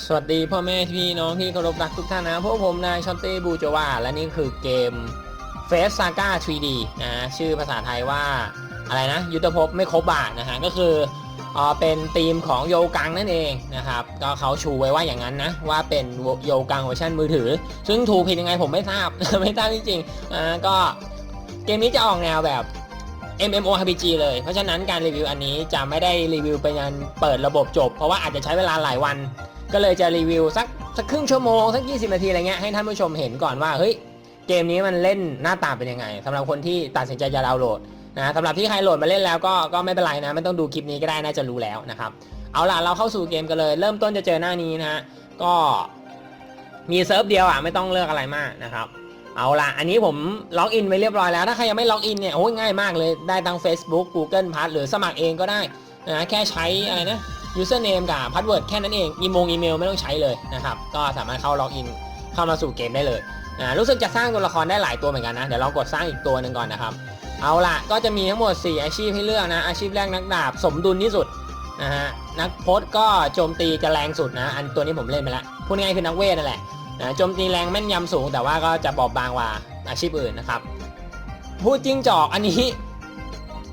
สวัสดีพ่อแม่พี่น้องที่เคารพรักทุกท่านนะพวกผมนายชอนเต้บูจาวาและนี่คือเกม f a c e Saga 3D นะฮะชื่อภาษาไทยว่าอะไรนะ ยุทธภพไม่ครบบาทนะฮะ ก็คือเออเป็นธีมของโยกังนั่นเองนะครับ ก็เขาชูไว้ว่าอย่างนั้นนะ ว่าเป็นโยกังเวอร์ชันมือถือ ซึ่งถูกผิดยังไงผมไม่ทราบ ไม่ทราบจริงๆอ่าก็เกมนี้จะออกแนวแบบ MMORPG เลย เพราะฉะนั้นการรีวิวอันนี้จะไม่ได้รีวิวเป็นการเปิดระบบจบ เพราะว่าอาจจะใช้เวลาหลายวัน ก็เลยจะรีวิวสักสักครึ่งชั่วโมงสัก 20 นาทีอะไรเงี้ยให้ท่านผู้ชมเห็นก่อนว่าเฮ้ยเกมนี้มันเล่นหน้าตาเป็นยังไงสำหรับคนที่ตัดสินใจจะดาวน์โหลดนะสำหรับที่ใครโหลดมาเล่นแล้วก็ก็ไม่เป็นไรนะไม่ต้องดูคลิปนี้ก็ได้น่าจะรู้แล้วนะครับเอาล่ะเราเข้าสู่เกมกันเลย เริ่มต้นจะเจอหน้านี้นะฮะก็มีเซิร์ฟเดียวอะไม่ต้องเลือกอะไรมากนะครับเอาล่ะ อันนี้ผมล็อกอินไว้เรียบร้อยแล้ว ถ้าใครยังไม่ล็อกอินเนี่ยโอ้ยง่ายมากเลย ได้ทั้ง Facebook Google Plus หรือสมัครเองก็ได้นะแค่ใช้อะไรนะ username กับ password แค่นั้นเองอีโมงอีเมลไม่ต้องใช้เลยนะครับ ก็สามารถเข้าล็อกอินเข้ามาสู่เกมได้เลยนะรู้สึกจะสร้างตัวละครได้หลายตัวเหมือนกันนะ เดี๋ยวเรากดสร้างอีกตัวหนึ่งก่อนนะครับ เอาละก็จะมีทั้งหมด 4 อาชีพให้เลือกนะ อาชีพแรกนักดาบสมดุลที่สุดนะฮะนักพจน์ก็โจมตีจะแรงสุดนะ อันตัวนี้ผมเล่นไปแล้วพูดง่ายคือนักเวทนั่นแหละนะโจมตีแรงแม่นยำสูง แต่ว่าก็จะบอบบางกว่าอาชีพอื่นนะครับพูดจริงจอกอันนี้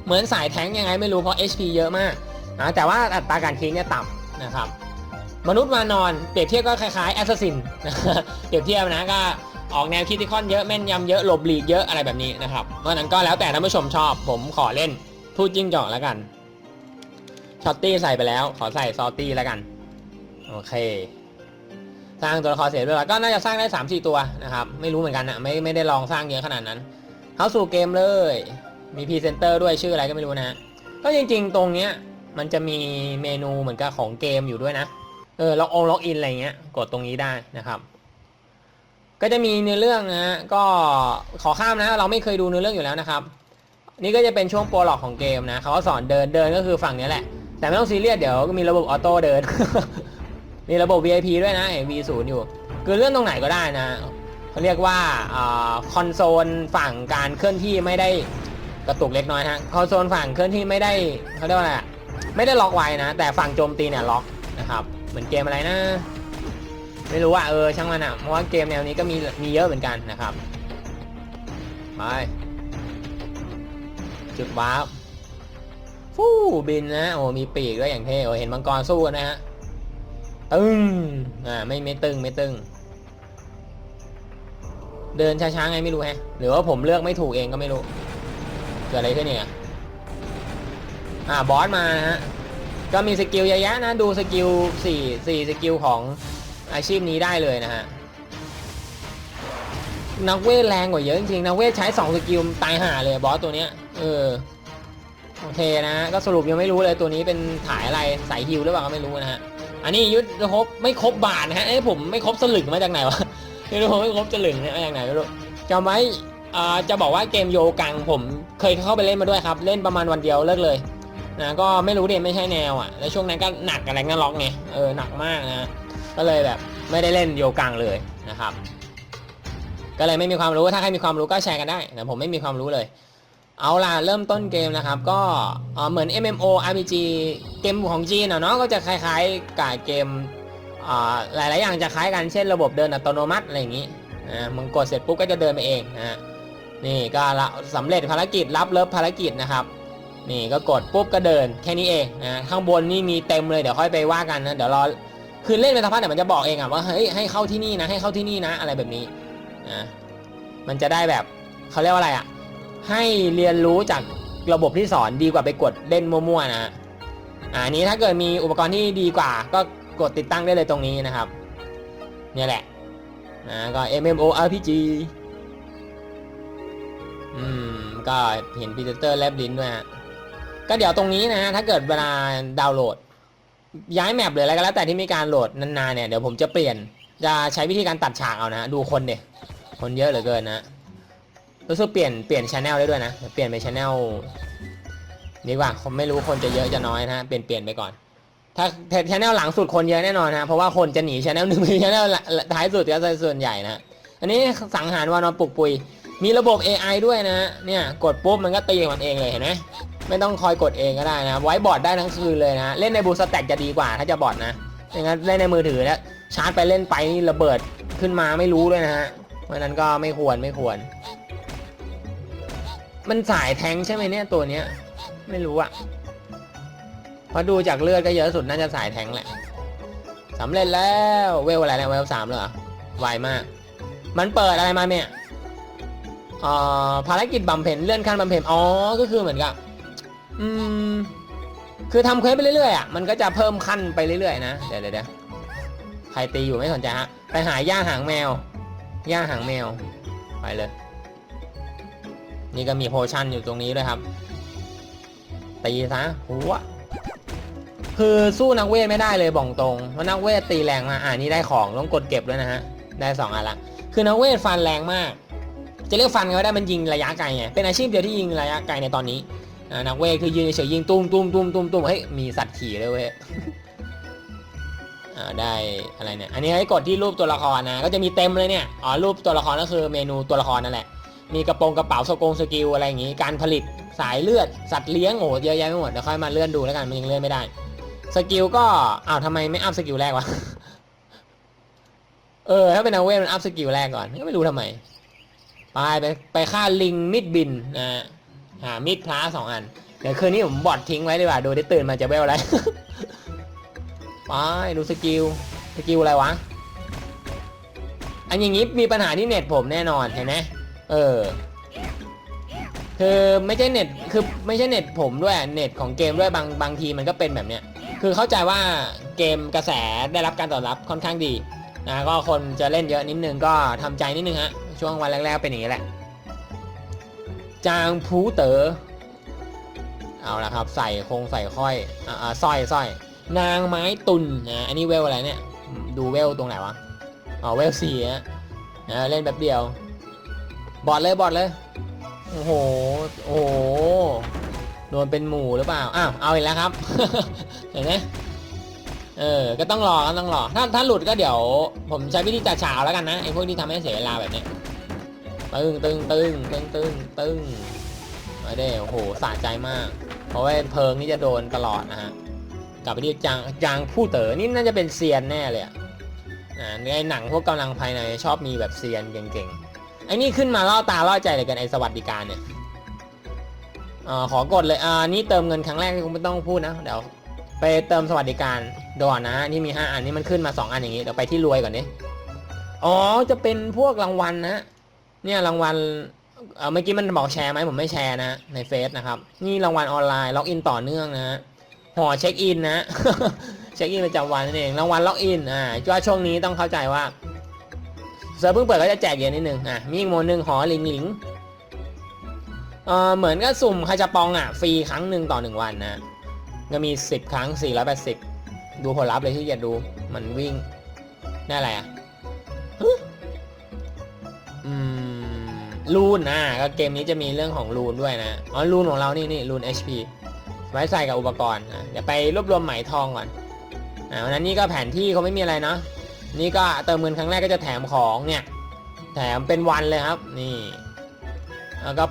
เหมือนสายแท้งยังไงไม่รู้เพราะ HP เยอะมาก นะแต่ว่าอัตราการคลิกเนี่ยต่ำนะครับ มนุษย์วานอนเปรียบเทียบก็คล้ายๆแอสซัสซินเปรียบเทียบนะก็ออกแนวคิติคอนเยอะแม่นยำเยอะหลบหลีกเยอะอะไรแบบนี้นะครับเพราะนั้นก็แล้วแต่ท่านผู้ชมชอบ ผมขอเล่นพูดจิ้งจอกแล้วกันช็อตตี้ใส่ไปแล้วขอใส่ซอตตี้แล้วกันโอเค สร้างตัวละครเสร็จไปแล้วก็น่าจะสร้างได้ 3 4 ตัวนะครับ ไม่รู้เหมือนกันนะไม่ไม่ได้ลองสร้างเยอะขนาดนั้นเข้าสู่เกมเลย มีพรีเซนเตอร์ด้วยชื่ออะไรก็ไม่รู้นะก็จริงๆ ตรงเนี้ย มันจะมีเมนูเหมือนกับของเกมอยู่ด้วยนะ เออล็อกองล็อกอินอะไรเงี้ย กดตรงนี้ได้นะครับ ก็จะมีเนื้อเรื่องนะฮะ ก็ขอข้ามนะ เราไม่เคยดูเนื้อเรื่องอยู่แล้วนะครับ นี่ก็จะเป็นช่วงโปรล็อกของเกมนะเขาก็สอนเดิน เดินก็คือฝั่งนี้แหละ แต่ไม่ต้องซีเรียส เดี๋ยวก็มีระบบออโต้เดิน มีระบบ VIP ด้วยนะเห็น V0 อยู่ คือเลื่อนตรงไหนก็ได้นะเขาเรียกว่าคอนโซลฝั่งการเคลื่อนที่ไม่ได้กระตุกเล็กน้อยฮะ คอนโซลฝั่งเคลื่อนที่ไม่ได้เขาเรียกว่าอะไร ไม่ได้ล็อกไว้นะ แต่ฝั่งโจมตีเนี่ยล็อกนะครับ เหมือนเกมอะไรนะ ไม่รู้ว่าเออช่างมันอะ เพราะว่าเกมแนวนี้ก็มีมีเยอะเหมือนกันนะครับ ไป จุดวาร์ปฟู้บินนะ โอ้มีปีกด้วยอย่างเท่โอ้เห็นมังกรสู้นะฮะ ตึงอ่าไม่ไม่ตึงไม่ตึง เดินช้าๆไงไม่รู้แฮะ หรือว่าผมเลือกไม่ถูกเองก็ไม่รู้ เกิดอะไรขึ้นเนี่ย อ่าบอสมาฮะก็มีสกิลเยอะแยะนะดูสกิลสี่สี่สกิลของอาชีพนี้ได้เลยนะฮะนักเวทแรงกว่าเยอะจริงๆนักเวทใช้2สกิลตายห่าเลยบอสตัวเนี้ยเออโอเคนะก็สรุปยังไม่รู้เลยตัวนี้เป็นถ่ายอะไรสายฮิวหรือเปล่าก็ไม่รู้นะฮะอันนี้ยุทธครบไม่ครบบาทนะฮะเอ้ผมไม่ครบสลึงมาจากไหนวะไม่รู้ผมไม่ครบสลึงเนี่ยมาจากไหนไม่รู้จำไว้อ่าจะบอกว่าเกมโยกังผมเคยเข้าไปเล่นมาด้วยครับ เล่นประมาณวันเดียวเลิกเลย นะก็ไม่รู้เด่ไม่ใช่แนวอะแล้วช่วงนั้นก็หนักอะไรงั้นล็อกไงเออหนักมากนะก็เลยแบบไม่ได้เล่นโยกังเลยนะครับ ก็เลยไม่มีความรู้ถ้าใครมีความรู้ก็แชร์กันได้แต่ผมไม่มีความรู้เลย เอาล่ะเริ่มต้นเกมนะครับ ก็เหมือน MMO RPG เกมของจีนอะเนาะก็จะคล้ายๆกับเกมหลายๆอย่างจะคล้ายกันเช่นระบบเดินอัตโนมัติอะไรอย่างนี้นะมึงกดเสร็จปุ๊บก็จะเดินไปเองนะนี่ก็สำเร็จภารกิจรับเลิฟภารกิจนะครับ นี่ก็กดปุ๊บก็เดินแค่นี้เองนะข้างบนนี่มีเต็มเลยเดี๋ยวค่อยไปว่ากันนะเดี๋ยวรอคือเล่นไปสักพักเดี๋ยวมันจะบอกเองอะว่าเฮ้ยให้เข้าที่นี่นะให้เข้าที่นี่นะ อะไรแบบนี้นะมันจะได้แบบเขาเรียกว่าอะไรอะให้เรียนรู้จากระบบที่สอนดีกว่าไปกดเล่นมั่วๆนะอะอันนี้ถ้าเกิดมีอุปกรณ์ที่ดีกว่า ก็กดติดตั้งได้เลยตรงนี้นะครับเนี่ยแหละนะก็ MMORPG อืมก็เห็นพีเตอร์แลบลิ้นด้วยฮะ ก็เดี๋ยวตรงนี้นะฮะถ้าเกิดเวลาดาวน์โหลด ย้ายแมปหรืออะไรก็แล้วแต่ที่มีการโหลดนานๆเนี่ยเดี๋ยวผมจะเปลี่ยนจะใช้วิธีการตัดฉากเอานะดูคนเด็คนเยอะเหลือเกินนะรู้สึกเปลี่ยนเปลี่ยนชแนลได้ด้วยนะเปลี่ยนเป็นชแนลดีกว่าผมไม่รู้คนจะเยอะจะน้อยนะฮะเปลี่ยนเปลี่ยนไปก่อน ถ้าชแนลหลังสุดคนเยอะแน่นอนนะเพราะว่าคนจะหนีชแนลหนึ่งไปชแนลท้ายสุดก็จะส่วนใหญ่นะอันนี้สังหารวานอนปลุกปุย มีระบบ AI ด้วยนะเนี่ยกดปุ๊บมันก็ตีมันเองเลยเห็นไหม ไม่ต้องคอยกดเองก็ได้นะ ไว้บอร์ดได้ทั้งคืนเลยนะ เล่นในบูสแต็กจะดีกว่าถ้าจะบอร์ดนะอย่างนั้นเล่นในมือถือแล้วชาร์จไปเล่นไปนี่ระเบิดขึ้นมาไม่รู้ด้วยนะฮะเพราะนั้นก็ไม่ควรไม่ควร มันสายแทงใช่ไหมเนี่ยตัวเนี้ย ไม่รู้อะเพราะดูจากเลือดก็เยอะสุดน่าจะสายแทงแหละสำเร็จแล้วเวลอะไรเนี่ยเวลสามเลยเหรอไวมาก มันเปิดอะไรมาเนี่ยอ่อภารกิจบำเพ็ญเลื่อนขั้นบำเพ็ญอ๋อก็คือเหมือนกับ อืม คือทำเควสไปเรื่อยๆอะ มันก็จะเพิ่มขั้นไปเรื่อยๆนะ เดี๋ยวเดี๋ยวใครตีอยู่ไม่สนใจฮะ ไปหาย่าหางแมว ย่าหางแมว ไปเลย นี่ก็มีโพชั่นอยู่ตรงนี้ด้วยครับ ตีซะหัวคือสู้นักเวทไม่ได้เลยบอกตรงเพราะนักเวทตีแรงมาอ่านี่ได้ของต้องกดเก็บด้วยนะฮะ ได้สองอันละ คือนักเวทฟันแรงมาก จะเรียกฟันก็ได้มันยิงระยะไกลไง เป็นอาชีพเดียวที่ยิงระยะไกลในตอนนี้ นักเวทคือยืนเฉยยิงตุ้มตุ้มตุ้มตุ้มตุ้มเฮ้ยมีสัตว์ขี่เลยเว้ยได้อะไรเนี่ย อันนี้ให้กดที่รูปตัวละครนะ ก็จะมีเต็มเลยเนี่ย อ๋อ รูปตัวละครก็คือเมนูตัวละครนั่นแหละ มีกระโปรงกระเป๋าสกงสกิลอะไรอย่างงี้ การผลิตสายเลือด สัตว์เลี้ยงโอ้เยอะแยะไปหมด เดี๋ยวค่อยมาเลื่อนดูแล้วกัน มันยังเลื่อนไม่ได้ สกิลก็ อ้าวทำไมไม่อัพสกิลแรกวะ เออ ถ้าเป็นนักเวทมันอัพสกิลแรกก่อน ก็ไม่รู้ทำไม ไปไปไปฆ่าลิงมิดบินนะฮะ หามิดพลาสองอัน เดี๋ยวคืนนี้ผมบอดทิ้งไว้ดีกว่า ดูได้ตื่นมาจะเวลอะไร ไปดูสกิล สกิลอะไรวะ อันอย่างงี้มีปัญหาที่เน็ตผมแน่นอนเห็นไหมเออ คือไม่ใช่เน็ต คือไม่ใช่เน็ตผมด้วย เน็ตของเกมด้วยบางบางทีมันก็เป็นแบบเนี้ย คือเข้าใจว่าเกมกระแสได้รับการตอบรับค่อนข้างดีนะก็คนจะเล่นเยอะนิดนึงก็ทำใจนิดนึงฮะ ช่วงวันแรกๆเป็นอย่างนี้แหละ จางผูเต๋อเอาละครับ ใส่คงใส่ค่อยอ่าสร้อยสร้อยนางไม้ตุนนะอันนี้เวลอะไรเนี่ย ดูเวลตรงไหนวะอ๋อเวลสี่ฮะนะเล่นแบบเดียว บอดเลยบอดเลยโอ้โหโอ้โหโดนเป็นหมู่หรือเปล่าอ้าวเอาอีกแล้วครับ เห็นไหมเออ ก็ต้องรอก็ต้องรอ ถ้าถ้าหลุดก็เดี๋ยว ผมใช้วิธีจ่าฉาวแล้วกันนะไอ้พวกที่ทำให้เสียเวลาแบบนี้ ตึงตึงตึงตึงตึงตึงมาได้โอ้โหสะใจมาก เพราะว่าเพลิงนี่จะโดนตลอดนะฮะกลับไปที่จางจางผู้เต๋อนี่น่าจะเป็นเซียนแน่เลยอะอ่าในหนังพวกกำลังภายในชอบมีแบบเซียนเก่งๆไอ้นี่ขึ้นมาล่อตาล่อใจเลยกันไอ้สวัสดิการเนี่ยอ่าขอกดเลยอ่านี่เติมเงินครั้งแรกคงไม่ต้องพูดนะเดี๋ยวไปเติมสวัสดิการดอนนะนี่มี5อันนี่มันขึ้นมา 2 อันอย่างนี้เดี๋ยวไปที่รวยก่อนดิอ๋อจะเป็นพวกรางวัลนะ เนี่ยรางวัลเอ่อเมื่อกี้มันบอกแชร์ไหมผมไม่แชร์นะ ในเฟซนะครับ นี่รางวัลออนไลน์ล็อกอินต่อเนื่องนะฮะห่อเช็คอินนะเช็คอินประจำวันนั่นเองรางวัลล็อกอินอ่าว่าช่วงนี้ต้องเข้าใจว่าเซิร์ฟเพิ่งเปิดก็จะแจกเยอะนิดนึงอะมีอีกโมดหนึ่งหอหลิงหลิงเอ่อเหมือนกับสุ่มคาจาปองอะฟรีครั้งหนึ่งต่อหนึ่งวันนะก็มี 10 ครั้ง 480 ดูผลลัพธ์เลยที่จะดูมันวิ่งได้อะไรอะ รูนอะก็เกมนี้จะมีเรื่องของรูนด้วยนะอ๋อรูนของเรานี่นี่รูน HP ไว้ใส่กับอุปกรณ์อะเดี๋ยวไปรวบรวมไหมทองก่อนอ่าวันนั้นนี่ก็แผนที่เขาไม่มีอะไรเนาะนี่ก็เติมเงินครั้งแรกก็จะแถมของเนี่ยแถมเป็นวันเลยครับนี่แล้วก็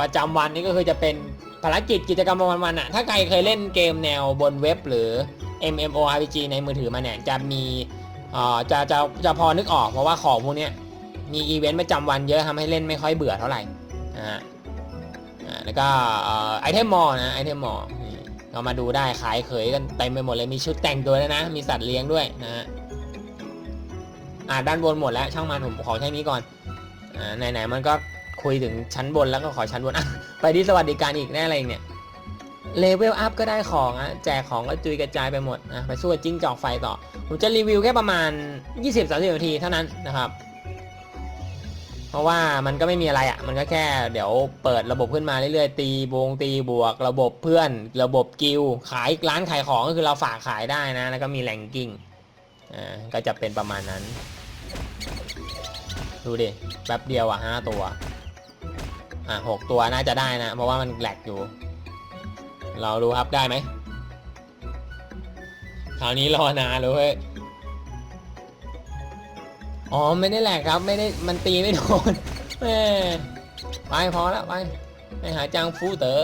ประจำวันนี่ก็คือจะเป็นภารกิจกิจกรรมประจำวันอะถ้าใครเคยเล่นเกมแนวบนเว็บหรือ MMORPG ในมือถือมาเนี่ยจะมีอ่อจะจะจะพอนึกออกเพราะว่าของพวกเนี้ย มีอีเวนต์ประจำวันเยอะทำให้เล่นไม่ค่อยเบื่อเท่าไหร่นะฮะแล้วก็ไอเทมมอลนะไอเทมมอลนี่เรามาดูได้ขายเขยกันเต็มไปหมดเลยมีชุดแต่งตัวด้วยนะ มีสัตว์เลี้ยงด้วยนะฮะอ่าด้านบนหมดแล้วช่างมันผมขอแค่นี้ก่อนอ่าไหนๆมันก็คุยถึงชั้นบนแล้วก็ขอชั้นบนไปที่สวัสดิการอีกแน่อะไรเนี่ยเลเวลอัพก็ได้ของอะแจกของก็จุยกระจายไปหมดนะไปสู้กับจิ้งจอกไฟต่อ ผมจะรีวิวแค่ประมาณ 20-30นาทีเท่านั้นนะครับ เพราะว่ามันก็ไม่มีอะไรอะ่ะ มันก็แค่เดี๋ยวเปิดระบบขึ้นมาเรื่อยๆ ตีบวงตีบวก ระบบเพื่อน ระบบกิลขายร้านขายของก็คือเราฝากขายได้นะ แล้วก็มีแรงกิ้ง อ่า ก็จะเป็นประมาณนั้น ดูดิ แป๊บเดียวอะห้าตัว อะหกตัวน่าจะได้นะ เพราะว่ามันแหลกอยู่ เราดูครับได้ไหมคราวนี้รอนานเลย อ๋อไม่ได้แหลกครับไม่ได้มันตีไม่โดนแม่ไปพอแล้วไปไปหาจางฟูเต๋อ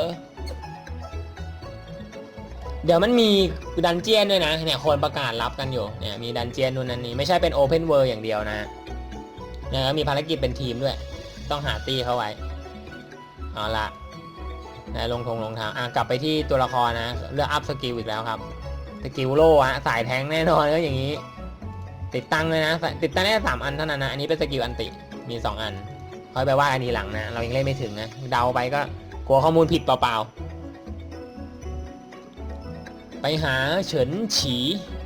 เดี๋ยวมันมีดันเจียนด้วยนะเนี่ยคนประกาศรับกันอยู่เนี่ยมีดันเจียนนู่นนั่นนี่ไม่ใช่เป็นโอเพนเวิร์อย่างเดียวนะเนี่ยมีภารกิจเป็นทีมด้วย ต้องหาตีเขาไว้เอาละนะลงทงลงทางอะกลับไปที่ตัวละครนะเลือกอัพสกิลอีกแล้วครับสกิลโล่ฮะสายแทงแน่นอนก็อย่างนี้ ติดตั้งเลยนะ ติดตั้งได้สามอันเท่านั้นนะ อันนี้เป็นสกิลอันติ มีสองอันค่อยไปว่าอันนี้หลังนะ เรายังเล่นไม่ถึงนะ เดาไปก็กลัวข้อมูลผิดเปล่าๆ ไปหาเฉินฉี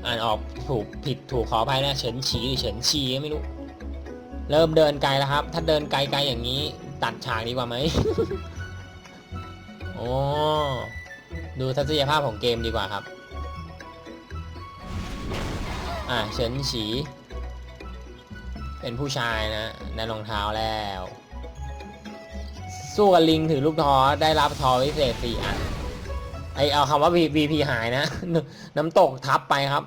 อ่านออกถูกผิดถูกขออภัยนะ เฉินฉีหรือเฉินชีก็ไม่รู้ เริ่มเดินไกลแล้วครับ ถ้าเดินไกลๆอย่างนี้ ตัดฉากดีกว่าไหมโอ้ดูทัศนียภาพของเกมดีกว่าครับ อ่าเฉินฉี เป็นผู้ชายนะได้รองเท้าแล้วสู้กับลิงถือลูกทอได้รับทอพิเศษสี่อันไอเอาคำว่า VP หายนะ น้ำตกทับไปครับ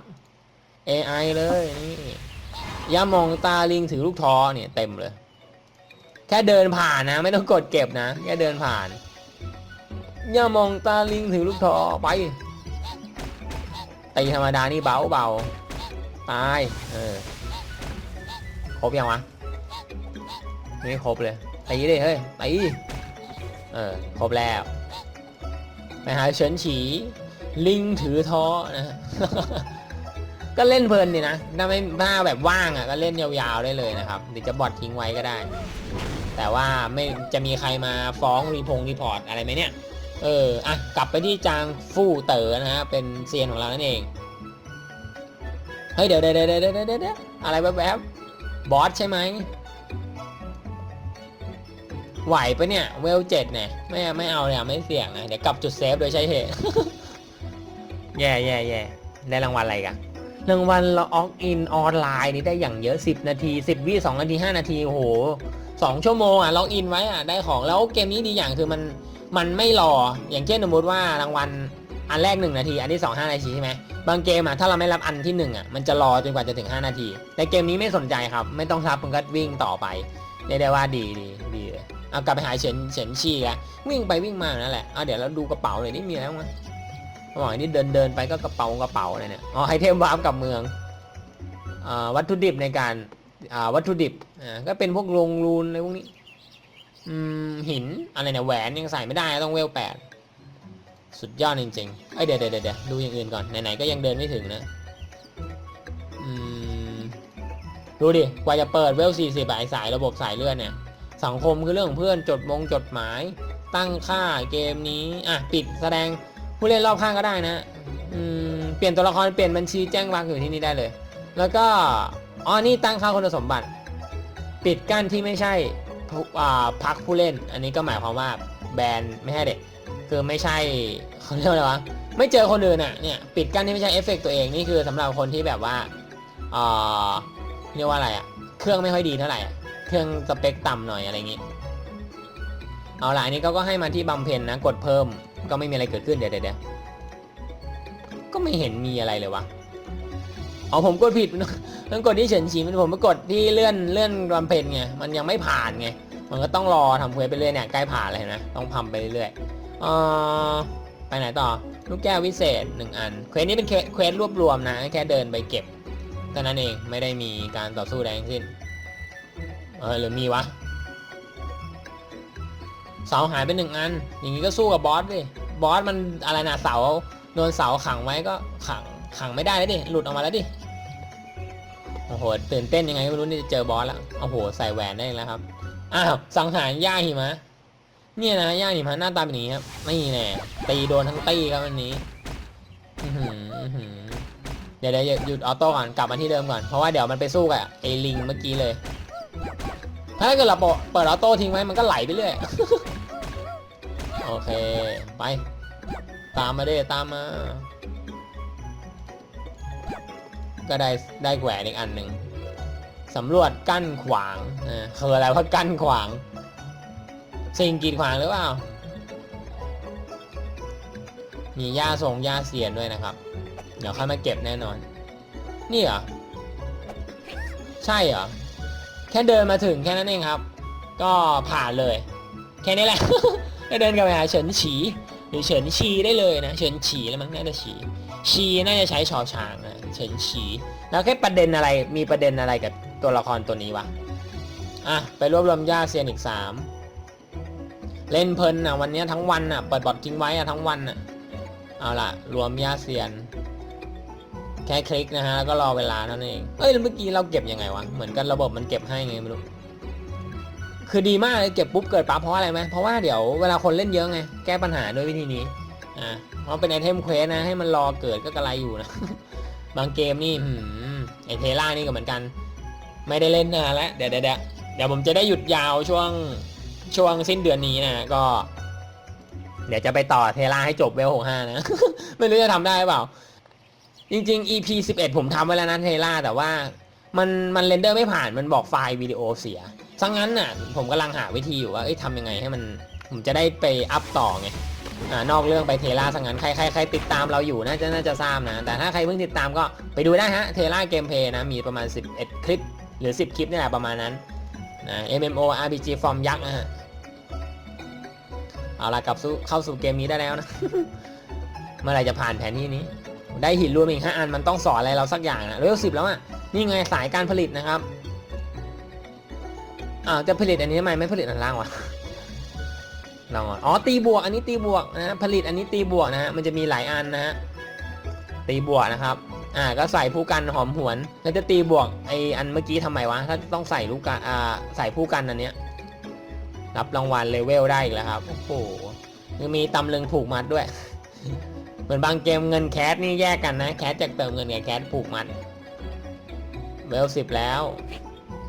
AI เลยนี่ย่ามองตาลิงถือลูกทอเนี่ยเต็มเลย แค่เดินผ่านนะ ไม่ต้องกดเก็บนะ แค่เดินผ่านย่ามองตาลิงถือลูกทอไปตีธรรมดานี่เบาเบา ตาย เออ ครบยังวะ ไม่ครบเลย ตีดิเฮ้ย ตี เออ ครบแล้ว ไปหาเฉินฉี ลิงถือท้อนะ ก็เล่นเพลินดีนะ ถ้าไม่ถ้าแบบว่างอะก็เล่นยาวๆได้เลยนะครับ หรือจะบอททิ้งไว้ก็ได้ แต่ว่าไม่จะมีใครมาฟ้องรีพงรีพอร์ตอะไรไหมเนี่ย เออ อะ กลับไปที่จางฟู่เต๋อนะฮะ เป็นเซียนของเรานั่นเอง เฮ้ยเดี๋ยวเดี๋ยวเดี๋ยวเดี๋ยวเดี๋ยวอะไรแวบๆบอสใช่ไหมไหวปะเนี่ยเวลเจ็ดเนี่ยไม่ไม่เอาเลยอะไม่เสี่ยงนะเดี๋ยวกลับจุดเซฟโดยใช้เหตุแย่แย่แย่ได้รางวัลอะไรกันรางวัลล็อกอินออนไลน์นี่ได้อย่างเยอะ 10 นาที 10 วิ2นาที 5 นาทีโอ้โห2ชั่วโมงอะล็อกอินไว้อะได้ของแล้วเกมนี้ดีอย่างคือมันมันไม่รออย่างเช่นสมมติว่ารางวัล อันแรก 1 นาที อันที่ 2 5 นาทีใช่ไหมบางเกมอะถ้าเราไม่รับอันที่ 1 อะ มันจะรอจนกว่าจะถึง 5 นาที แต่เกมนี้ไม่สนใจครับ ไม่ต้องรับมันก็วิ่งต่อไปเรียกได้ว่าดีดีดีเลยเอากลับไปหาเฉินเฉินชีละวิ่งไปวิ่งมานั่นแหละเอาเดี๋ยวเราดูกระเป๋าหน่อยนี่มีอะไรบ้างวะระหว่างนี้เดินเดินไปก็กระเป๋ากระเป๋าอะไรเนี่ยอ๋อไอเทมวาร์ปกับเมืองอ่าวัตถุดิบในการอ่าวัตถุดิบอ่าก็เป็นพวกลงรูนอะไรพวกนี้อืมหินอะไรเนี่ยแหวนยังใส่ไม่ได้ต้องเวลแปด สุดยอดจริงๆเอ้ยเดี๋ยวเดี๋ยวเดี๋ยวดูอย่างอื่นก่อน ไหนๆก็ยังเดินไม่ถึงนะ อืม ดูดิ กว่าจะเปิดเวลสี่สิบไอสายระบบสายเลือดเนี่ย สังคมคือเรื่องของเพื่อนจดมงจดหมาย ตั้งค่าเกมนี้ อะ ปิดแสดงผู้เล่นรอบข้างก็ได้นะ อืม เปลี่ยนตัวละครเปลี่ยนบัญชีแจ้งวางอยู่ที่นี่ได้เลย แล้วก็ อ๋อ นี่ตั้งค่าคุณสมบัติ ปิดกั้นที่ไม่ใช่พักผู้เล่น อันนี้ก็หมายความว่าแบนไม่ให้เด็ก คือไม่ใช่เขาเรียกว่าอะไรวะไม่เจอคนอื่นอะเนี่ยปิดกั้นที่ไม่ใช่เอฟเฟกตัวเองนี่คือสำหรับคนที่แบบว่าเอ่าเรียกว่าอะไรอะเครื่องไม่ค่อยดีเท่าไหร่เครื่องสเปคต่ำหน่อยอะไรอย่างงี้ เอาล่ะอันนี้เขาก็ให้มาที่บำเพ็ญนะกดเพิ่มก็ไม่มีอะไรเกิดขึ้นเดี๋ยวเดี๋ยวเดี๋ยวก็ไม่เห็นมีอะไรเลยวะอ๋อผมกดผิดต้องกดที่เฉินฉีมันผมไปกดที่เลื่อนเลื่อนบำเพ็ญไงมันยังไม่ผ่านไงมันก็ต้องรอทำเควสไปเรื่อยเนี่ยใกล้ผ่านเลยนไหมต้องพัมไปเรื่อยๆ ออไปไหนต่อ ลูกแก้ววิเศษหนึ่งอัน เควสนี้เป็นเควสรวบรวมนะ แค่เดินไปเก็บเท่านั้นเองไม่ได้มีการต่อสู้ใดทั้งสิ้น เออหรือมีวะเสาหายไปหนึ่งอัน อย่างนี้ก็สู้กับบอสดิบอสมันอะไรนะเสาโดนเสาขังไว้ก็ขังขังไม่ได้แล้วดิ หลุดออกมาแล้วดิ โอ้โห ตื่นเต้นยังไงไม่รู้นี่จะเจอบอสแล้ว โอ้โห ใส่แหวนได้แล้วครับ อ้าว สังหารย่าหิมะ เนี่ยนะย่าหิมะหน้าตาแบบนี้ครับนี่แน่ตีโดนทั้งตีครับวันนี้เดี๋ยวเดี๋ยวหยุดออโต้ก่อนกลับมาที่เดิมก่อนเพราะว่าเดี๋ยวมันไปสู้กับไอ้ลิงเมื่อกี้เลย ถ้าเกิดเราเปิดออโต้ทิ้งไว้มันก็ไหลไปเรื่อยโอเคไป ตามมาเด้ตามมา ก็ได้ได้แหวนอีกอันหนึ่งสำรวจกั้นขวางอ่าคืออะไรว่ากั้นขวาง สิ่งกีดขวางหรือเปล่า มีหญ้าทรงหญ้าเสียนด้วยนะครับ เดี๋ยวค่อยมาเก็บแน่นอน นี่เหรอ ใช่เหรอ แค่เดินมาถึงแค่นั้นเองครับ ก็ผ่านเลย แค่นี้แหละก็เดินกลับไปหาเฉินฉี หรือเฉินชีได้เลยนะ เฉินฉีแล้วมั้งน่าจะฉี ชีน่าจะใช้ชอช้างนะเฉินฉี แล้วแค่ประเด็นอะไร มีประเด็นอะไรกับตัวละครตัวนี้วะ อะ ไปรวบรวมญาเซียนอีกสาม เล่นเพลินอะวันนี้ทั้งวันอะเปิดบอททิ้งไว้อะทั้งวันอะเอาล่ะ รวมญาเซียน แค่คลิกนะฮะแล้วก็รอเวลาเท่านั้นเองเอ้ยเมื่อกี้เราเก็บยังไงวะเหมือนกันระบบมันเก็บให้ไงไม่รู้คือดีมากเลยเก็บปุ๊บเกิดปั๊บเพราะอะไรไหมเพราะว่าเดี๋ยวเวลาคนเล่นเยอะไงแก้ปัญหาด้วยวิธีนี้อ่าเพราะเป็นไอเทมเควสนะให้มันรอเกิดก็กระไรอยู่นะ บางเกมนี่ไอเทล่านี่ก็เหมือนกัน ไม่ได้เล่นนานแล้วเดี๋ยวเดี๋ยวเดี๋ยวเดี๋ยวผมจะได้หยุดยาวช่วง ช่วงสิ้นเดือนนี้นะก็ เดี๋ยวจะไปต่อเทล่าให้จบเวลหกห้านะ ไม่รู้จะทำได้เปล่า จริง ๆ EP 11ผมทำไว้แล้วนะเทล่าแต่ว่ามันมันเรนเดอร์ไม่ผ่านมันบอกไฟล์วิดีโอเสียซังงั้นน่ะ ผมกำลังหาวิธีอยู่ว่าเอ้ยทำยังไงให้มันผมจะได้ไปอัพต่อไงอ่านอกเรื่องไปเทล่าซังงั้นใครใครใครติดตามเราอยู่น่าจะน่าจะทราบนะ แต่ถ้าใครเพิ่งติดตามก็ไปดูได้ฮะเทล่าเกมเพย์นะ มีประมาณ 11 คลิป หรือ 10 คลิปนี่แหละประมาณนั้น นะ MMO RPG ฟอร์มยักษ์นะฮะเอาละกลับสู่เข้าสู่เกมนี้ได้แล้วนะ เมื่อไหรจะผ่านแผนที่นี้ ได้หินรวมอีกห้าอันมันต้องสอนอะไรเราสักอย่างนะเร็วสิบแล้วอะนี่ไงสายการผลิตนะครับอ้าวจะผลิตอันนี้ทำไมไม่ผลิตอันล่างวะลองก่อนอ๋อตีบวก อันนี้ตีบวกนะผลิตอันนี้ตีบวกนะฮะมันจะมีหลายอันนะฮะตีบวกนะครับ อ่าก็ใส่ผู้กันหอมหวน แล้วจะตีบวกไออันเมื่อกี้ทำไมวะ ถ้าต้องใส่ลูกกันอ่าใส่ผู้กันอันเนี้ย รับรางวัลเลเวลได้อีกแล้วครับ โอ้โหยังมีตำลึงผูกมัดด้วย เหมือนบางเกมเงินแคสนี่แยกกันนะ แคสจากเติมเงินกับแคสผูกมัดเวลสิบแล้ว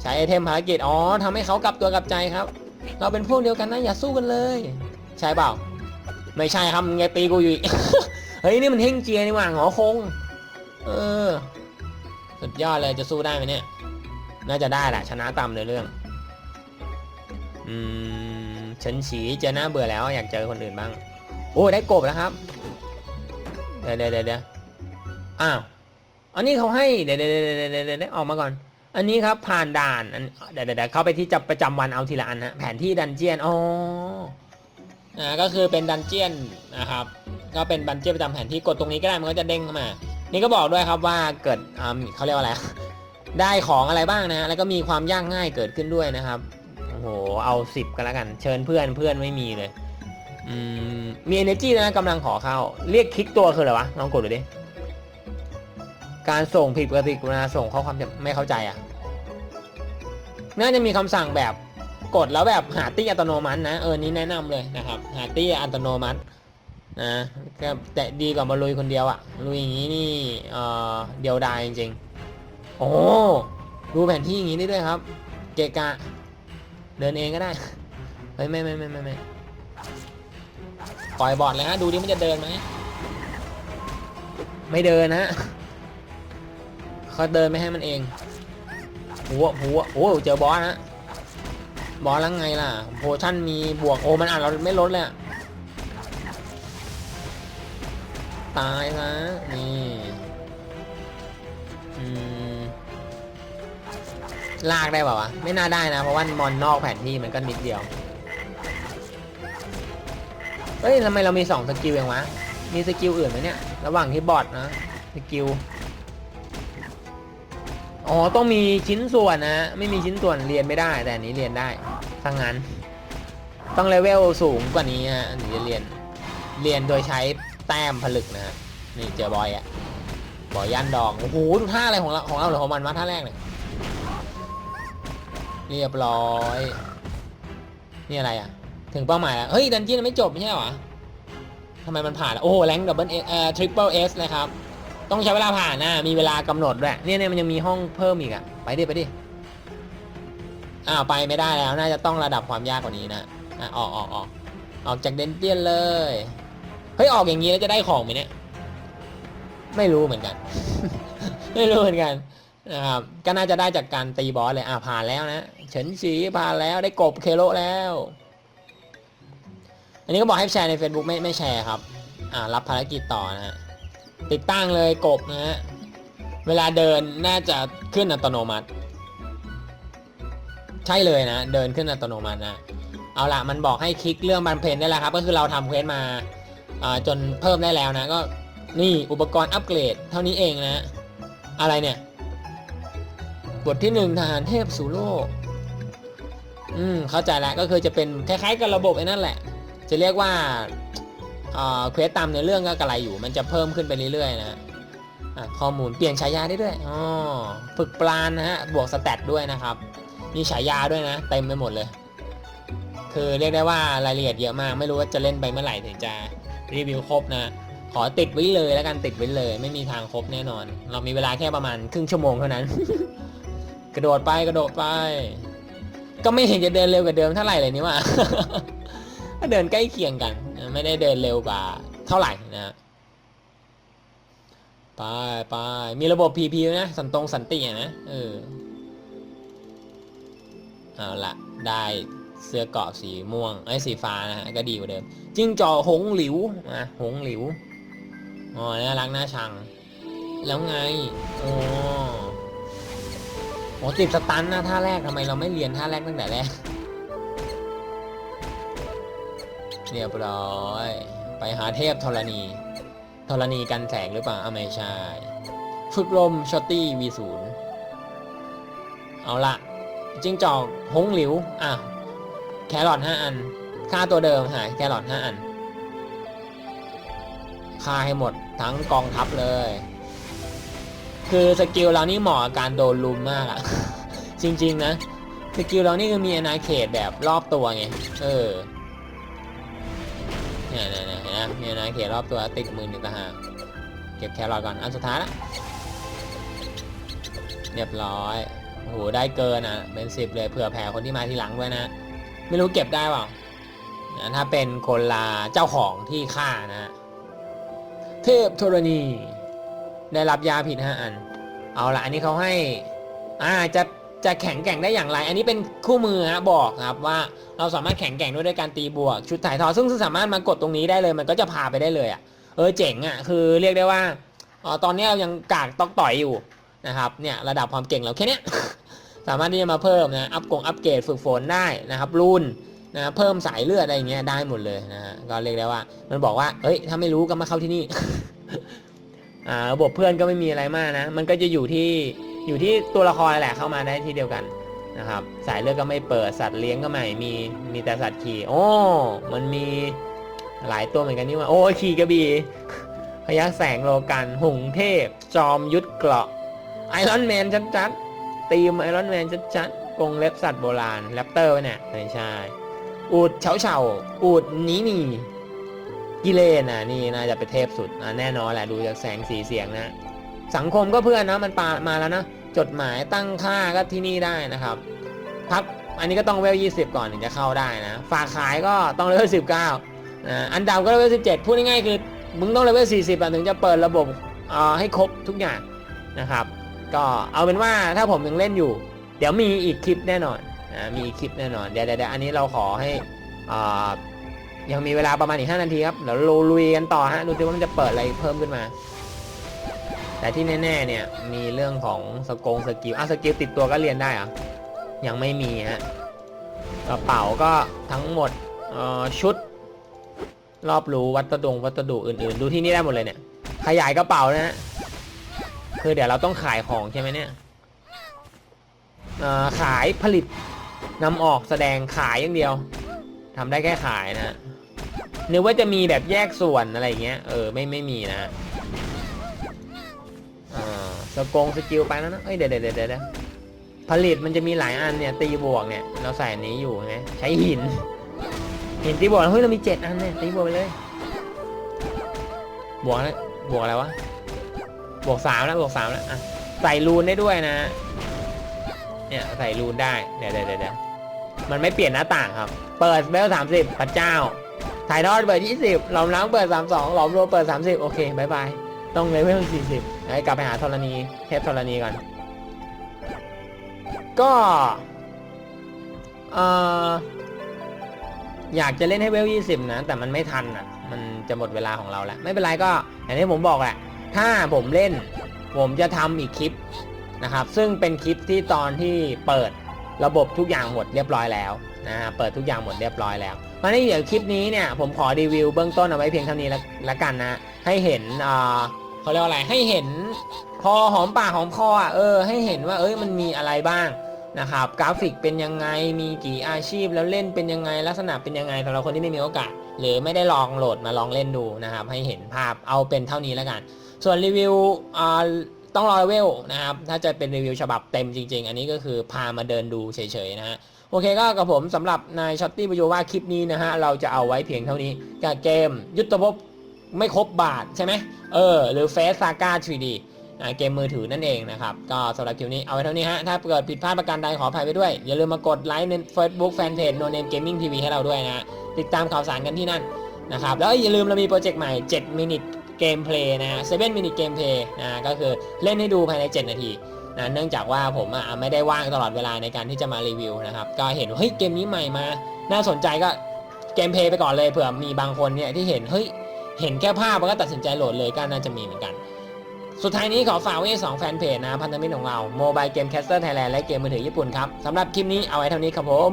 ใช้ไอเทมภารกิจ อ๋อทำให้เขากลับตัวกลับใจครับ เราเป็นพวกเดียวกันนะ อย่าสู้กันเลย ใช่เปล่า ไม่ใช่ครับมึงตีกูอยู่ เฮ้ย นี่มันเฮงเจียนี่หว่าหอคง เออ สุดยอดเลยจะสู้ได้ไหมเนี่ย น่าจะได้แหละชนะตามในเรื่อง อืมฉันฉีเจอหน้าเบื่อแล้ว อยากเจอคนอื่นบ้าง โอ้ได้กบแล้วครับ เดี๋ยวเดี๋ยวเดี๋ยวอ้าว อันนี้เขาให้ เดี๋ยวเดี๋ยวเดี๋ยวเดี๋ยวเดี๋ยวออกมาก่อน อันนี้ครับผ่านด่านอันเดี๋ยวเดี๋ยวเดี๋ยวเข้าไปที่จับประจำวันเอาทีละอันนะแผนที่ดันเจียน อ๋ออ่าก็คือเป็นดันเจียนนะครับ ก็เป็นดันเจียนประจำแผนที่กดตรงนี้ก็ได้มันก็จะเด้งเข้ามา นี่ก็บอกด้วยครับว่าเกิดเขาเรียกว่าอะไร ได้ของอะไรบ้างนะแล้วก็มีความยากง่ายเกิดขึ้นด้วยนะครับ โอ้โห เอาสิบกันแล้วกัน เชิญเพื่อนเพื่อนไม่มีเลย อืม มี energy นะกำลังขอเข้า เรียกคลิกตัวคืออะไรวะ ลองกดดูดิ การส่งผิดปกติกรุณาส่งข้อความไม่เข้าใจอะ น่าจะมีคำสั่งแบบกดแล้วแบบหาตี้อัตโนมัตินะ เออ นี้แนะนำเลยนะครับ หาตี้อัตโนมัติ นะก็แต่ดีกว่ามาลุยคนเดียวอะลุยอย่างนี้นี่เออเดียวดายจริงๆ โอ้ดูแผนที่อย่างนี้ได้ด้วยครับ เกะกะ เดินเองก็ได้เฮ้ยไม่ไม่ไม่ไม่ไม่ปล่อยบอดเลยฮะดูดิมันจะเดินไหมไม่เดินนะฮะเขาเดินไม่ให้มันเองหัวหัวโอ้เจอบอสนะบอสแล้วไงล่ะโพชั่นมีบวกโอ้มันอ่านเราไม่ลดเลยอะ ตายซะนี่ลากได้เปล่าวะ ไม่น่าได้นะ เพราะว่ามอนนอกแผนที่มันก็นิดเดียว เฮ้ยทำไมเรามีสองสกิลเองวะ มีสกิลอื่นไหมเนี่ย ระหว่างที่บอทนะ สกิล อ๋อ ต้องมีชิ้นส่วนนะ ไม่มีชิ้นส่วนเรียนไม่ได้ แต่อันนี้เรียนได้ทั้งนั้น ต้องเลเวลสูงกว่านี้ฮะถึงจะเรียน เรียนโดยใช้ แต้มผลึกนะฮะนี่เจอบอยอะบอยยันดองโอ้โหดูท่าอะไรของเราของเราหรือของมันวะท่าแรกเนี่ยเรียบร้อยนี่อะไรอะถึงเป้าหมายแล้วเฮ้ยดันเจี้ยนไม่จบไม่ใช่หรอทำไมมันผ่านล้วโอ้โหแรงดับเบิลเอเอ่อทริปเปิลเอสนะครับ ต้องใช้เวลาผ่านนะมีเวลากำหนดด้วยเนี่ยเนี่ยมันยังมีห้องเพิ่มอีกอะไปดิไปดิอ้าวไปไม่ได้แล้วน่าจะต้องระดับความยากกว่านี้นะอะออกออกออกออกจากเดนเจียนเลย เฮ้ยออกอย่างนี้แล้วจะได้ของไหมเนี่ยไม่รู้เหมือนกัน ไม่รู้เหมือนกันนะครับก็น่าจะได้จากการตีบอสเลยอ่าผ่านแล้วนะเฉินสีผ่านแล้วได้กบเคโลแล้ว อันนี้ก็บอกให้แชร์ใน Facebook ไม่ไม่แชร์ครับ อ่ารับภารกิจต่อนะฮะติดตั้งเลยกบนะฮะเวลาเดินน่าจะขึ้นอัตโนมัติ ใช่เลยนะ เดินขึ้นอัตโนมัตินะเอาละมันบอกให้คลิกเรื่องบันเพนได้แล้วครับ ก็คือเราทำเควสมาอ่า จนเพิ่มได้แล้วนะ ก็นี่อุปกรณ์อัปเกรดเท่านี้เองนะ อะไรเนี่ย บทที่หนึ่งทหารเทพสู่โลกอืมเข้าใจแล้วก็คือจะเป็นคล้ายๆกับระบบไอ้นั่นแหละ จะเรียกว่าเอ่อเควสตามในเรื่องก็กระไรอยู่ มันจะเพิ่มขึ้นไปเรื่อยๆนะข้อมูลเปลี่ยนฉายาได้ด้วยอ๋อฝึกปราณนะฮะ บวกสแตทด้วยนะครับ มีฉายาด้วยนะ เต็มไปหมดเลย คือเรียกได้ว่ารายละเอียดเยอะมาก ไม่รู้ว่าจะเล่นไปเมื่อไหร่ถึงจะ รีวิวครบนะ ขอติดไว้เลยแล้วกันติดไว้เลย ไม่มีทางครบแน่นอน เรามีเวลาแค่ประมาณครึ่งชั่วโมงเท่านั้น กระโดดไปกระโดดไป ก็ไม่เห็นจะเดินเร็วกว่าเดิมเท่าไหร่เลยนี่ว่าก็เดินใกล้เคียงกัน ไม่ได้เดินเร็วกว่าเท่าไหร่นะไปไปมีระบบ PP ด้วยนะสันตรงสันติอะนะเออเอาละได้ เสื้อเกราะสีม่วงไอ้สีฟ้านะฮะก็ดีกว่าเดิมจิ้งจอกหงหลิวนะหงหลิวอ๋อน่ารักน่าชัง แล้วไงโอ้โหติดสตันนะท่าแรกทำไมเราไม่เรียนท่าแรกตั้งแต่แรกเรียบร้อย ไปหาเทพธรณีธรณีกันแสงหรือเปล่าอไม่ใช่ฝึกลมชอตตี้ V0 เอาละจิ้งจอกหงหลิวอะ แครอท5อัน ค่าตัวเดิมหายแครอท5อันค่าให้หมดทั้งกองทัพเลย คือสกิลเรานี่เหมาะกับการโดนลุมมากอะจริง ๆ นะ สกิลเรานี่คือมีอนาเขตแบบรอบตัวไง เออเนี่ยเนี่ยเนี่ยนไหมมีอนาเขตรอบตัวติดมือหนึ่งต่างหาเก็บแครอทก่อน อันสุดท้ายละเรียบร้อยโอ้โหได้เกินอะ เป็นสิบเลยเผื่อแผ่คนที่มาทีหลังด้วยนะ ไม่รู้เก็บได้เปล่านะถ้าเป็นคนลาเจ้าของที่ฆ่านะเทพธรณีได้รับยาผิดห้าอัน เอาละอันนี้เขาให้ อ่าจะจะแข็งแกร่งได้อย่างไร อันนี้เป็นคู่มือฮะบอกครับว่าเราสามารถแข็งแกร่งด้วยด้วยการตีบวก ชุดถ่ายทอดซึ่งสามารถมากดตรงนี้ได้เลย มันก็จะพาไปได้เลยอะเออเจ๋งอะคือเรียกได้ว่าอ๋อตอนนี้เรายังกากตองต่อยอยู่นะครับเนี่ยระดับความเก่งเราแค่นี้ สามารถที่จะมาเพิ่มนะอัพกงอัปเกรดฝึกฝนได้นะครับรุ่นนะเพิ่มสายเลือดอะไรเงี้ยได้หมดเลยนะฮะก็เรียกได้ว่า มันบอกว่าเอ้ยถ้าไม่รู้ก็มาเข้าที่นี่อ่าระบบเพื่อนก็ไม่มีอะไรมากนะ มันก็จะอยู่ที่อยู่ที่ตัวละครแหละเข้ามาได้ที่เดียวกันนะครับ สายเลือดก็ไม่เปิดสัตว์เลี้ยงก็ไม่มีมีแต่สัตว์ขี่โอ้มันมีหลายตัวเหมือนกันนี่ว่าโอ้ขี่กระบี่พยักแสงโลกันหงเทพ จอมยุทธเกราะไอรอนแมนชัดๆ ตีมไอรอนแมนชัดๆกงเล็บสัตว์โบราณแรปเตอร์วะเนี่ยไม่ใช่ อูดเฉาเฉาอูดหนี้มีกิเลนอะนี่น่าจะเป็นเทพสุดอะแน่นอนแหละดูจากแสงสีเสียงนะ สังคมก็เพื่อนนะมันปามาแล้วนะ จดหมายตั้งค่าก็ที่นี่ได้นะครับพักอันนี้ก็ต้องเวล20ก่อนถึงจะเข้าได้นะ ฝากขายก็ต้องเลเวล19นะอันดาวก็เลเวล17พูดง่ายๆคือมึงต้องเลเวล40อะถึงจะเปิดระบบอ่อให้ครบทุกอย่างนะครับ ก็เอาเป็นว่าถ้าผมยังเล่นอยู่ เดี๋ยวมีอีกคลิปแน่นอนนะมีอีกคลิปแน่นอนเดี๋ยวเดี๋ยวอันนี้เราขอให้อ่ายังมีเวลาประมาณอีก 5 นาทีครับเดี๋ยวเราลุยกันต่อฮะดูสิว่ามันจะเปิดอะไรเพิ่มขึ้นมา แต่ที่แน่ๆเนี่ยมีเรื่องของสกงสกิลอะสกิลติดตัวก็เรียนได้อะยังไม่มีฮะกระเป๋าก็ทั้งหมดเอ่อชุด รอบรู้วัตถุดงวัตถุอื่นๆ ดูที่นี่ได้หมดเลยเนี่ยขยายกระเป๋านะฮะ คือเดี๋ยวเราต้องขายของใช่ไหมเนี่ยขายผลิตนำออกแสดงขายอย่างเดียวทำได้แค่ขายนะฮะนึกว่าจะมีแบบแยกส่วนอะไรเงี้ย เออ ไม่ไม่มีนะอ่าสกงสกิลไปแล้วนะเอ้ยเดี๋ยวเดี๋ยวเดี๋ยวเดี๋ยวผลิตมันจะมีหลายอันเนี่ย ตีบวกเนี่ย เราใส่อันนี้อยู่ใช่ไหมใช้หิน หินตีบวกเฮ้ยเรามีเจ็ดอันเนี่ยตีบวกไปเลย บวกแล้วบวกอะไรวะ บวกสามแล้วบวกสามแล้วอะใส่รูนได้ด้วยนะ เนี่ยใส่รูนได้เดี๋ยวเดี๋ยวเดี๋ยวมันไม่เปลี่ยนหน้าต่างครับ เปิดเบลสามสิบพระเจ้า ถ่ายทอดเปิดยี่สิบหลอมล้างเปิดสามสองหลอมรวมเปิดสามสิบโอเคบายบาย ต้องเลเวลสี่สิบกลับไปหาธรณี เทพธรณีก่อน ก็เอออยากจะเล่นให้เวลยี่สิบนะ แต่มันไม่ทันอะ มันจะหมดเวลาของเราแล้ว ไม่เป็นไรก็อย่างที่ผมบอกแหละ ถ้าผมเล่น ผมจะทำอีกคลิปนะครับ ซึ่งเป็นคลิปที่ตอนที่เปิดระบบทุกอย่างหมดเรียบร้อยแล้วนะฮะเปิดทุกอย่างหมดเรียบร้อยแล้วเพราะฉะนั้นเดี๋ยวคลิปนี้เนี่ยผมขอรีวิวเบื้องต้นเอาไว้เพียงเท่านี้ละละกันนะให้เห็นอ่าเขาเรียกว่าอะไรให้เห็นพอหอมปากหอมคออะเออให้เห็นว่าเอ้ยมันมีอะไรบ้างนะครับกราฟิกเป็นยังไงมีกี่อาชีพแล้วเล่นเป็นยังไงลักษณะเป็นยังไงสำหรับคนที่ไม่มีโอกาส หรือไม่ได้ลองโหลดมาลองเล่นดูนะครับให้เห็นภาพเอาเป็นเท่านี้แล้วกัน ส่วนรีวิวอ่าต้องรอเวลนะครับ ถ้าจะเป็นรีวิวฉบับเต็มจริง ๆ อันนี้ก็คือพามาเดินดูเฉยๆนะฮะ โอเคก็กับผมสำหรับนายช็อตตี้ประโยว่าคลิปนี้นะฮะ เราจะเอาไว้เพียงเท่านี้กับเกมยุทธภพไม่ครบบาทใช่ไหมเออ หรือเฟสซาก้า 3D เกมมือถือนั่นเองนะครับ ก็สำหรับคลิปนี้เอาไว้เท่านี้ฮะ ถ้าเกิดผิดพลาดประการใดขออภัยไปด้วย อย่าลืมมากดไลค์ใน Facebook Fanpage No Name Gaming TV ให้เราด้วยนะฮะติดตามข่าวสารกันที่นั่นนะครับ แล้วอย่าลืมเรามีโปรเจกต์ใหม่7มินิ เกมเพลย์นะฮะ7มินิเกมเพลย์นะก็คือเล่นให้ดูภายใน 7 นาทีนะเนื่องจากว่าผมอะไม่ได้ว่างตลอดเวลาในการที่จะมารีวิวนะครับก็เห็นเฮ้ยเกมนี้ใหม่มา น่าสนใจก็เกมเพลย์ไปก่อนเลยเผื่อมีบางคนเนี่ยที่เห็นเฮ้ยเห็นแค่ภาพแล้วก็ตัดสินใจโหลดเลยก็น่าจะมีเหมือนกัน สุดท้ายนี้ขอฝากไว้สองแฟนเพจนะพันธมิตรของเรา Mobile Game Caster Thailand และเกมมือถือญี่ปุ่นครับสำหรับคลิปนี้เอาไว้เท่านี้ครับผม